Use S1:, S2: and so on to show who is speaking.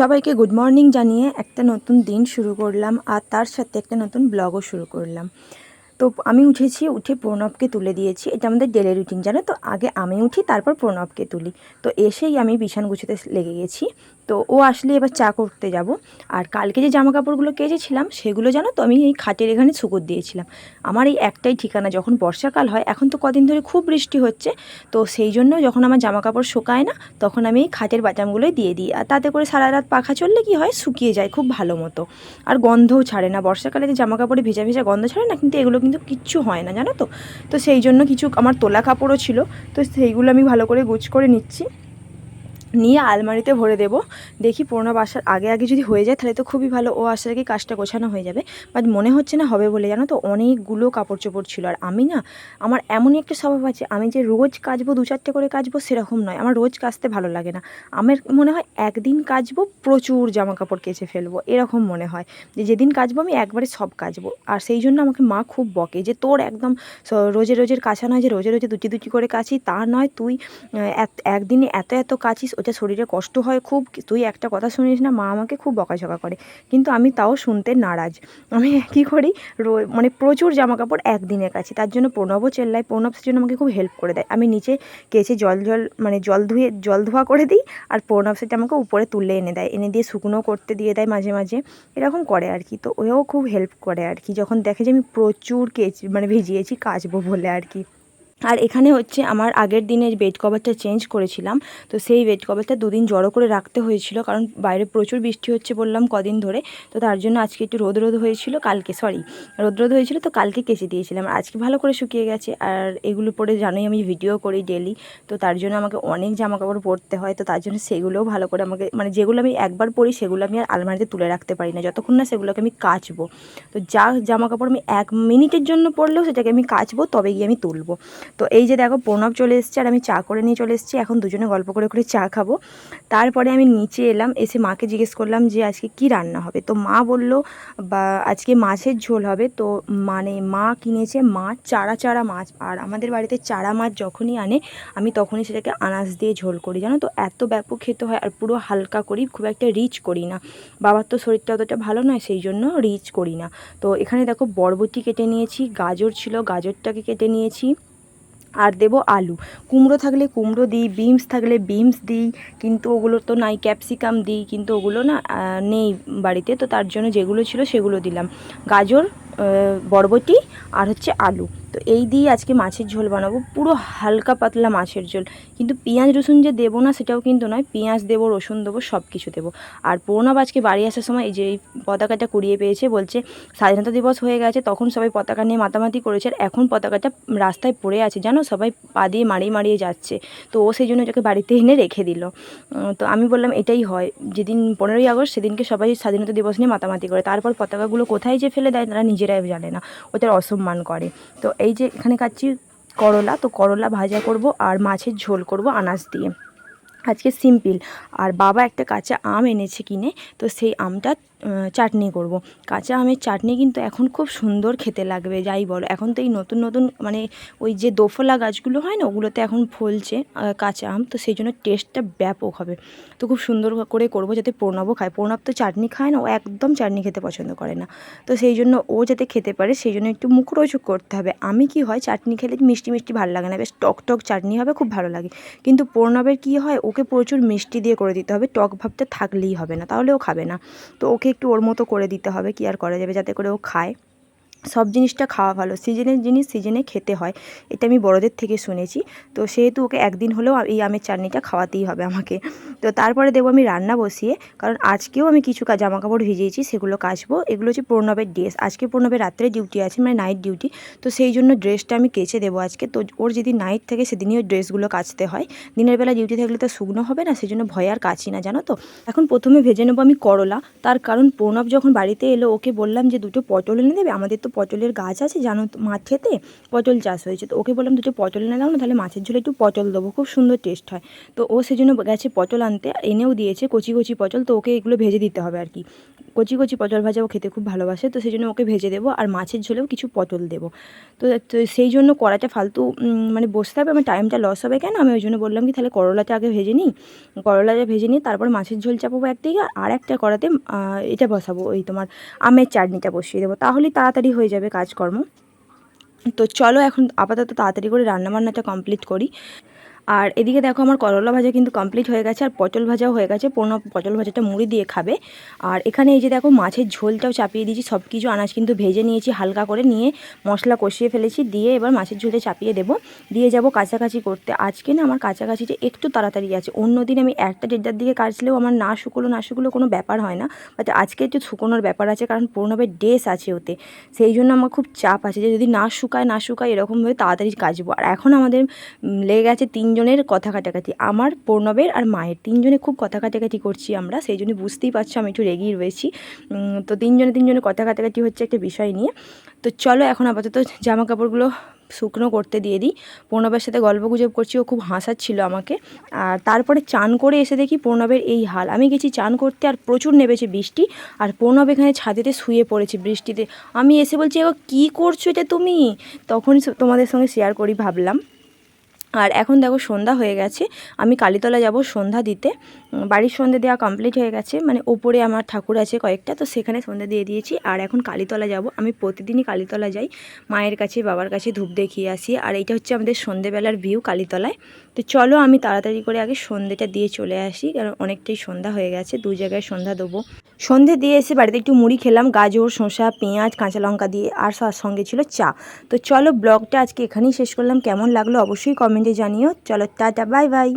S1: সবাইকে good morning জানিয়ে একটা নতুন দিন শুরু করলাম আর তার সাথে একটা নতুন ব্লগও শুরু করলাম। তো আমি উঠেছি, উঠে প্রণবকে তুলে দিয়েছি। এটা আমাদের ডেলি রুটিন জানো তো? আগে আমি উঠি, তারপর প্রণবকে তুলি। তো এসেই আমি বিছান গুছোতে লেগে গেছি। তো ও আসলে এবার চা করতে যাব। আর কালকে যে জামা কাপড়গুলো কেচেছিলাম, সেগুলো জানো তো আমি এই খাটের এখানে শুকোর দিয়েছিলাম। আমার এই একটাই ঠিকানা, যখন বর্ষাকাল হয়, এখন তো কদিন ধরে খুব বৃষ্টি হচ্ছে, তো সেই জন্য যখন আমার জামা কাপড় শুকায় না, তখন আমি এই খাটের বাটামগুলোই দিয়ে দিই। আর তাতে করে সারা রাত পাখা চললে কি হয়, শুকিয়ে যায় খুব ভালো মতো। আর গন্ধও ছাড়ে না। বর্ষাকালে যে জামা কাপড়ে ভেজা ভেজা গন্ধ ছাড়ে না, কিন্তু এগুলো কিন্তু কিচ্ছু হয় না, জানো তো। তো সেই জন্য কিছু আমার তোলা কাপড়ও ছিল, তো সেইগুলো আমি ভালো করে গুছ করে নিচ্ছি। নিয়ে আলমারিতে ভরে দেবো। দেখি পুরোনো বাসার আগে আগে যদি হয়ে যায় তাহলে তো খুবই ভালো। ও আসার আগে কাজটা গোছানো হয়ে যাবে। বাট মনে হচ্ছে না হবে বলে জানো তো? অনেকগুলো কাপড় চোপড় ছিল। আর আমি না, আমার এমনই একটা স্বভাব আছে। আমি যে রোজ কাচবো, দু চারটে করে কাচবো সেরকম নয়। আমার রোজ কাচতে ভালো লাগে না। আমার মনে হয় একদিন কাচবো, প্রচুর জামা কাপড় কেচে ফেলব। এরকম মনে হয় যে যেদিন কাচবো আমি একবারে সব কাচবো। আর সেই জন্য আমাকে মা খুব বকে যে তোর একদম রোজে রোজের কাছা নয় যে রোজে রোজে দুটি দুটি করে কাচি। তা নয় তুই একদিনে এত এত কাচিস ওটা শরীরে কষ্ট হয় খুব, তুই একটা কথা শুনিস না, মা আমাকে খুব বকাঝকা করে। কিন্তু আমি তাও শুনতে নারাজ। আমি কী করি, রো- মানে প্রচুর জামা কাপড় একদিনের কাছে, তার জন্য প্রণবও চেল্লায়, প্রণব সেজন্য আমাকে খুব হেল্প করে দেয়। আমি নিচে কেচে জল জল মানে জল ধুয়ে, জল ধোয়া করে দিই, আর প্রণব সেটা আমাকে উপরে তুলে এনে দেয়। এনে দিয়ে শুকনো করতে দিয়ে দেয় মাঝে মাঝে। এরকম করে আর কি। তো ওও খুব হেল্প করে আর কি। যখন দেখে যে আমি প্রচুর কেচ মানে ভিজিয়েছি, কাচবো বলে আর কি। আর এখানে হচ্ছে আমার আগের দিনের বেড কভারটা চেঞ্জ করেছিলাম। তো সেই বেড কভারটা দুদিন জড়ো করে রাখতে হয়েছিল, কারণ বাইরে প্রচুর বৃষ্টি হচ্ছে বললাম কদিন ধরে। তো তার জন্য আজকে একটু রোদ রোদ হয়েছিল, কালকে সরি রোদ রোদ হয়েছিল, তো কালকে কেচে দিয়েছিলাম। আজকে ভালো করে শুকিয়ে গেছে, আর এগুলো পরে জানোই আমি ভিডিও করি ডেলি তো তার জন্য আমাকে অনেক জামা কাপড় পরতে হয়, তো তার জন্য সেগুলোও ভালো করে আমাকে মানে যেগুলো আমি একবার পরি সেগুলো আমি আর আলমারিতে তুলে রাখতে পারি না। যতক্ষণ না সেগুলোকে আমি কাচবো। তো যা জামা কাপড় আমি এক মিনিটের জন্য পরলেও সেটাকে আমি কাচবো তবে গিয়ে আমি তুলবো। তো এই যে দেখো, প্রণব চলে এসেছে আর আমি চা করে নিয়ে চলে এসেছি। এখন দুজনে গল্প করে করে চা খাব। তারপরে আমি নিচে এলাম, এসে মাকে জিজ্ঞেস করলাম যে আজকে কি রান্না হবে? তো মা বলল, বা, আজকে মাছের ঝোল হবে। তো মানে মা কিনেছে মাছ, চারা চারা মাছ। আর আমাদের বাড়িতে চারা মাছ যখনই আনে, আমি তখনই সেটাকে আনাজ দিয়ে ঝোল করি, জানো তো? এত ব্যাপক খেতে হয় আর পুরো হালকা করি, খুব একটা রিচ করি না। বাবার তো শরীরটা অতটা ভালো নয়, সেই জন্য রিচ করি না। তো এখানে দেখো, বরবটি কেটে নিয়েছি, গাজর ছিল, গাজরটাকে কেটে নিয়েছি। আর দেব আলু। কুমড়ো থাকলে কুমড়ো দিই বিমস থাকলে বিমস দিই, কিন্তু ওগুলো তো নাই, ক্যাপসিকাম দিই, কিন্তু ওগুলো না নেই বাড়িতে, তো তার জন্য যেগুলো ছিল সেগুলো দিলাম। গাজর বরবটি আর হচ্ছে আলু। তো এই দিয়ে আজকে মাছের ঝোল বানাবো। পুরো হালকা পাতলা মাছের ঝোল। কিন্তু পেঁয়াজ, রসুন যে দেবো না, সেটাও কিন্তু নয়। পেঁয়াজ দেবো, রসুন দেবো সব কিছু দেবো। আর প্রণব আজকে বাড়ি আসার সময় এই যে এই পতাকাটা কুড়িয়ে পেয়েছে, বলছে স্বাধীনতা দিবস হয়ে গেছে, তখন সবাই পতাকা নিয়ে মাতামাতি করেছে, আর এখন পতাকাটা রাস্তায় পড়ে আছে, জানো? সবাই পা দিয়ে মারিয়ে মারিয়ে যাচ্ছে। তো ও সেই জন্য ওটাকে বাড়িতে এনে রেখে দিল। তো আমি বললাম, এটাই হয়। যেদিন পনেরোই আগস্ট, সেদিনকে সবাই স্বাধীনতা দিবস নিয়ে মাতামাতি করে। তারপর পতাকাগুলো কোথায় যে ফেলে দেয়, তারা নিজেরাই জানে না। ওটার অসম্মান করে। তো এই যে এখানে কাচ্ছি করলা, তো করলা ভাজা করব আর মাছের ঝোল করব আনাজ দিয়ে। আজকে সিম্পল। আর বাবা একটা কাঁচা আম এনেছে কিনে, তো সেই আমটা চাটনি করব। কাঁচা আমের চাটনি কিন্তু এখন খুব সুন্দর খেতে লাগবে, যাই বলো। এখন তো এই নতুন নতুন মানে ওই যে দোফলা গাছগুলো হয় না, ওগুলোতে এখন ফলছে কাঁচা আম, তো সেই জন্য টেস্টটা ব্যাপক হবে। তো খুব সুন্দর করে করব যাতে প্রণবও খায়। প্রণব তো চাটনি খায় না, ও একদম চাটনি খেতে পছন্দ করে না। তো সেই জন্য ও যাতে খেতে পারে, সেই জন্য একটু মুখরোচক করতে হবে। আমি কি হয়, চাটনি খেলে মিষ্টি মিষ্টি ভালো লাগে না, বেশ টক টক চাটনি হবে, খুব ভালো লাগে। কিন্তু প্রণবের কি হয়, ওকে প্রচুর মিষ্টি দিয়ে করে দিতে হবে, টক ভাবটা থাকলেই হবে না, তাহলে ও খাবে না। তো ওকে একটু ওর মতো করে দিতে হবে কি আর করা যাবে? যাতে করে ও খায়। সব জিনিসটা খাওয়া ভালো, সিজনের জিনিস সিজনে খেতে হয়। এটা আমি বড়দের থেকে শুনেছি। তো সেহেতু ওকে একদিন হলেও এই আমের চাটনিটা খাওয়াতেই হবে আমাকে। তো তারপরে দেবো আমি রান্না বসিয়ে, কারণ আজকেও আমি কিছু জামা কাপড় ভিজিয়েছি, সেগুলো কাচবো। এগুলো হচ্ছে প্রণবের ড্রেস। আজকে প্রণবের রাত্রে ডিউটি আছে মানে নাইট ডিউটি তো সেই জন্য ড্রেসটা আমি কেচে দেবো আজকে। তো ওর যদি নাইট থাকে, সেদিনই ওই ড্রেসগুলো কাচতে হয়। দিনের বেলা ডিউটি থাকলে তো শুকনো হবে না সেই জন্য ভয় আর কাচি না, জানো তো? এখন প্রথমে ভেজে নেব আমি করলা। তার কারণ প্রণব যখন বাড়িতে এলো, ওকে বললাম যে দুটো পটল এনে দেবে, আমাদের তো পটলের গাছ আছে, জানো তো মাঠেতে পটল চাষ হয়েছে। তো ওকে বললাম, দুটো পটল এনে দাও না, তাহলে মাছের ঝোলে একটু পটল দেবো, খুব সুন্দর টেস্ট হয়। তো ও সেজন্য গেছে পটল আনতে এনেও দিয়েছে, কচি কচি পটল। তো ওকে এগুলো ভেজে দিতে হবে আর কি। কচি কচি পটল ভাজা ও খেতে খুব ভালোবাসে, তো সেই জন্য ওকে ভেজে দেবো, আর মাছের ঝোলেও কিছু পটল দেবো। তো তো সেই জন্য কড়াটা ফালতু মানে বসতে হবে, আমার টাইমটা লস হবে কেন? আমি ওই জন্য বললাম কি, তাহলে করলাটা আগে ভেজে নিই। করলাটা ভেজে নিই তারপর মাছের ঝোল চাপাবো একদিকে আর একটা কড়াতে এটা বসাবো, ওই তোমার আমের চাটনিটা বসিয়ে দেবো। তাহলে তাড়াতাড়ি হয়ে যাবে কাজকর্ম। তো চলো এখন আপাতত তাড়াতাড়ি করে রান্নাবান্নাটা কমপ্লিট করি। আর এদিকে দেখো আমার করলা ভাজা কিন্তু কমপ্লিট হয়ে গেছে আর পটল ভাজাও হয়ে গেছে। পনেরো পটল ভাজাটা মুড়ি দিয়ে খাবে। আর এখানে এই যে দেখো মাছের ঝোলটাও চাপিয়ে দিয়েছি সব কিছু আনাজ কিন্তু ভেজে নিয়েছি, হালকা করে নিয়ে মশলা কষিয়ে ফেলেছি, দিয়ে এবার মাছের ঝোলটা চাপিয়ে দেবো। দিয়ে যাব কাছাকাছি করতে। আজকে না আমার কাছাকাছিটা একটু তাড়াতাড়ি আছে। অন্য দিন আমি একটা দেড়টার দিকে কাচলেও আমার না শুকলো না শুকলো কোনো ব্যাপার হয় না। বাট আজকে একটু শুকোনোর ব্যাপার আছে কারণ পূর্ণবের ড্রেস আছে ওতে। সেই জন্য আমার খুব চাপ আছে যে যদি না শুকায় না শুকায় এরকমভাবে তাড়াতাড়ি কাচবো আর এখন আমাদের লেগে গেছে তিনজনের কথা কাটাকাটি। আমার, পূর্ণবের আর মায়ের। তিনজনে খুব কথা কাটাকাটি করছি আমরা, সেই জন্য বুঝতেই পারছ আমি একটু রেগেই রয়েছি। তো তিনজনে তিনজনে কথা কাটাকাটি হচ্ছে একটা বিষয় নিয়ে। তো চলো এখন আপাতত জামা কাপড়গুলো শুকনো করতে দিয়ে দিই। প্রণবের সাথে গল্প গুজব করছি, ও খুব হাসাচ্ছিল আমাকে। আর তারপরে চান করে এসে দেখি প্রণবের এই হাল। আমি গেছি চান করতে আর প্রচুর নেমেছে বৃষ্টি। আর প্রণব এখানে ছাদেতে শুয়ে পড়েছে বৃষ্টিতে। আমি এসে বলছি, এগো, কী করছ এটা তুমি? তখনই তোমাদের সঙ্গে শেয়ার করি ভাবলাম। আর এখন দেখো সন্ধ্যা হয়ে গেছে, আমি কালীতলা যাব সন্ধ্যা দিতে। বাড়ির সন্ধ্যা দেওয়া কমপ্লিট হয়ে গেছে মানে ওপরে আমার ঠাকুর আছে কয়েকটা, তো সেখানে সন্ধ্যা দিয়ে দিয়েছি। আর এখন কালীতলা যাব, আমি প্রতিদিনই কালীতলা যাই, মায়ের কাছে, বাবার কাছে ধূপ দেখিয়ে আসি। আর এইটা হচ্ছে আমাদের সন্ধেবেলার ভিউ কালীতলায়। তো চলো আমি তাড়াতাড়ি করে আগে সন্ধ্যেটা দিয়ে চলে আসি, কারণ অনেকটাই সন্ধ্যা হয়ে গেছে, দু জায়গায় সন্ধ্যা দেবো। সন্ধে দিয়ে এসে বাড়িতে একটু মুড়ি খেলাম, গাজর, শসা, পেঁয়াজ, কাঁচা লঙ্কা দিয়ে, আর তার সঙ্গে ছিল চা। তো চলো ব্লগটা আজকে এখানেই শেষ করলাম। কেমন লাগল অবশ্যই কমেন্টে জানিও। চলো টাটা, বাই বাই।